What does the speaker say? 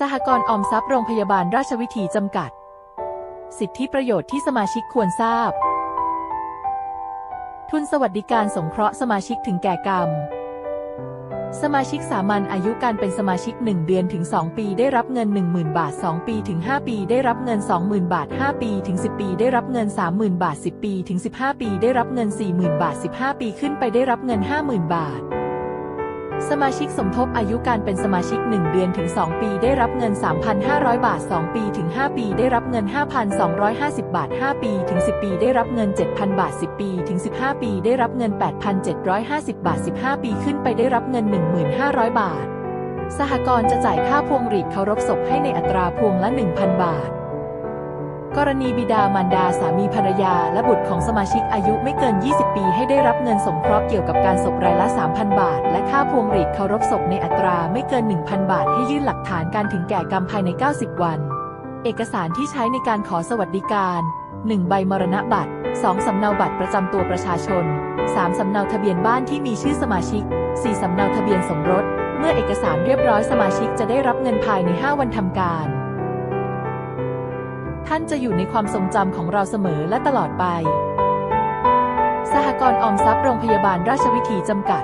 สหกรณ์ออมทรัพย์โรงพยาบาลราชวิถีจำกัด สิทธิประโยชน์ที่สมาชิกควรทราบ ทุนสวัสดิการสงเคราะห์สมาชิกถึงแก่กรรม สมาชิกสามัญอายุการเป็นสมาชิก 1 เดือนถึง 2 ปีได้รับเงิน 10,000 บาท 2 ปีถึง 5 ปีได้รับเงิน 20,000 บาท 5 ปีถึง 10 ปีได้รับเงิน 30,000 บาท 10 ปีถึง 15 ปีได้รับเงิน 40,000 บาท 15 ปีขึ้นไปได้รับเงิน 50,000 บาท สมาชิกสมทบอายุการเป็นสมาชิก 1 เดือนถึง 2 ปีได้รับเงิน 3,500 บาท 2 ปีถึง 5 ปีได้รับเงิน 5,250 บาท 5 ปีถึง 10 ปีได้รับเงิน 7,000 บาท 10 ปีถึง 15 ปีได้รับเงิน 8,750 บาท 15 ปีขึ้นไปได้รับเงิน 1,500 บาท สหกรณ์จะจ่ายค่าพวงหรีดเคารพศพให้ในอัตราพวงละ 1,000 บาท กรณีบิดามารดาสามีภรรยา และบุตรของสมาชิกอายุไม่เกิน 20 ปี ให้ได้รับเงินสงเคราะห์เกี่ยวกับการศพรายละ 3,000 บาท และค่าพวงหรีดเคารพศพในอัตราไม่เกิน 1,000 บาท ให้ยื่นหลักฐานการถึงแก่กรรมภายใน 90 วัน เอกสารที่ใช้ในการขอสวัสดิการ 1 ใบมรณบัตร 2 สำเนาบัตรประจำตัวประชาชน 3 สำเนาทะเบียนบ้านที่มีชื่อสมาชิก 4 สำเนาทะเบียนสมรส เมื่อเอกสารเรียบร้อยสมาชิกจะได้รับเงินภายใน 5 วันทำการ ท่านจะอยู่ในความทรงจำของเราเสมอและตลอดไป สหกรณ์ออมทรัพย์โรงพยาบาลราชวิถีจำกัด